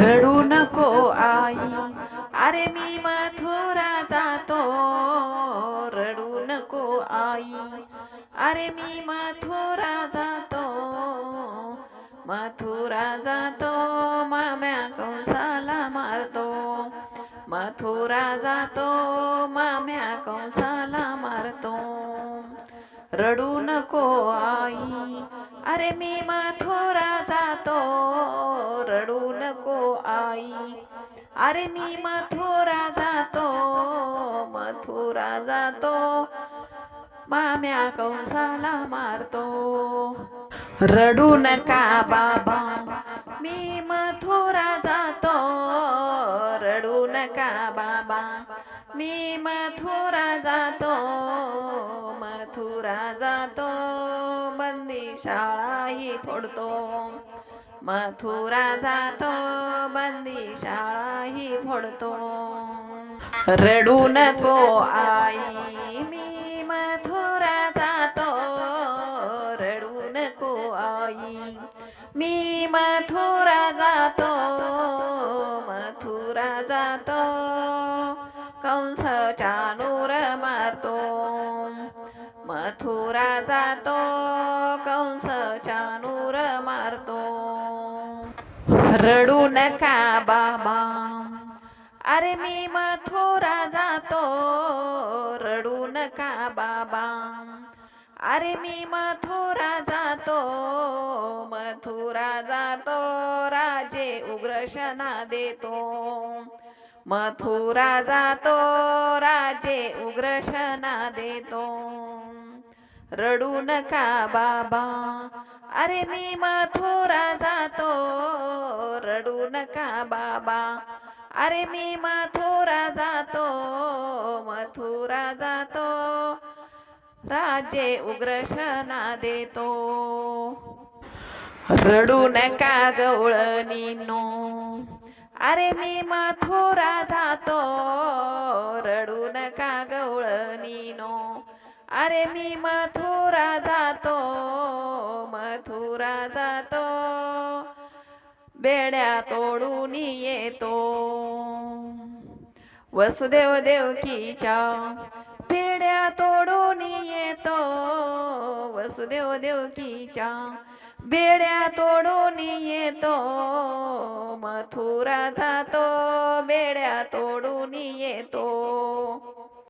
रडू नको आई. अरे मी मथुरा जातो. रडू नको आई. अरे मी मथुरा जातो. मथुरा जातो. माम्या कंसाला मारतो. मथुरा जातो. माम्या कंसाला मारतो. रडू नको आई. अरे मी मथुरा जातो रडू नको आई. अरे मी मथुरा जातो मथुरा जातो. माम्या कंसाला मारतो. रडू नका बाबा मी मथुरा जातो रडू नका बाबा. मी मथुरा जातो मथुरा जातो. बंदी शाळाही फोडतो. मथुरा जातो बंदी शाळाही फोडतो. रडू नको आई मी मथुरा जातो. रडू नको आई मी मथुरा जातो. मथुरा जातो कंस चानूर मारतो. मथुरा जातो कंस चानूर मारतो. रडू नका बाबा. अरे मी मथुरा जातो. रडू नका बाबा. अरे मी मथुरा जातो. मथुरा जातो. राजे उग्रशना देतो. मथुरा जातो. राजे उग्रशना देतो. रडू नका बाबा. अरे मी मथुरा जातो. रडू नका बाबा. अरे मी मथुरा जातो. मथुरा जातो. राजे उग्रशना देतो. रडू नका गवळणीनो अरे मी मथुरा जातो. रडू नका गवळणीनो अरे मी मथुरा जातो मथुरा जातो. बेड्या तोडून येतो. वसुदेव देवकीच्या बेड्या तोडून येतो. वसुदेव देवकीच्या बेड्या तोडून येतो. मथुरा जातो बेड्या तोडून येतो.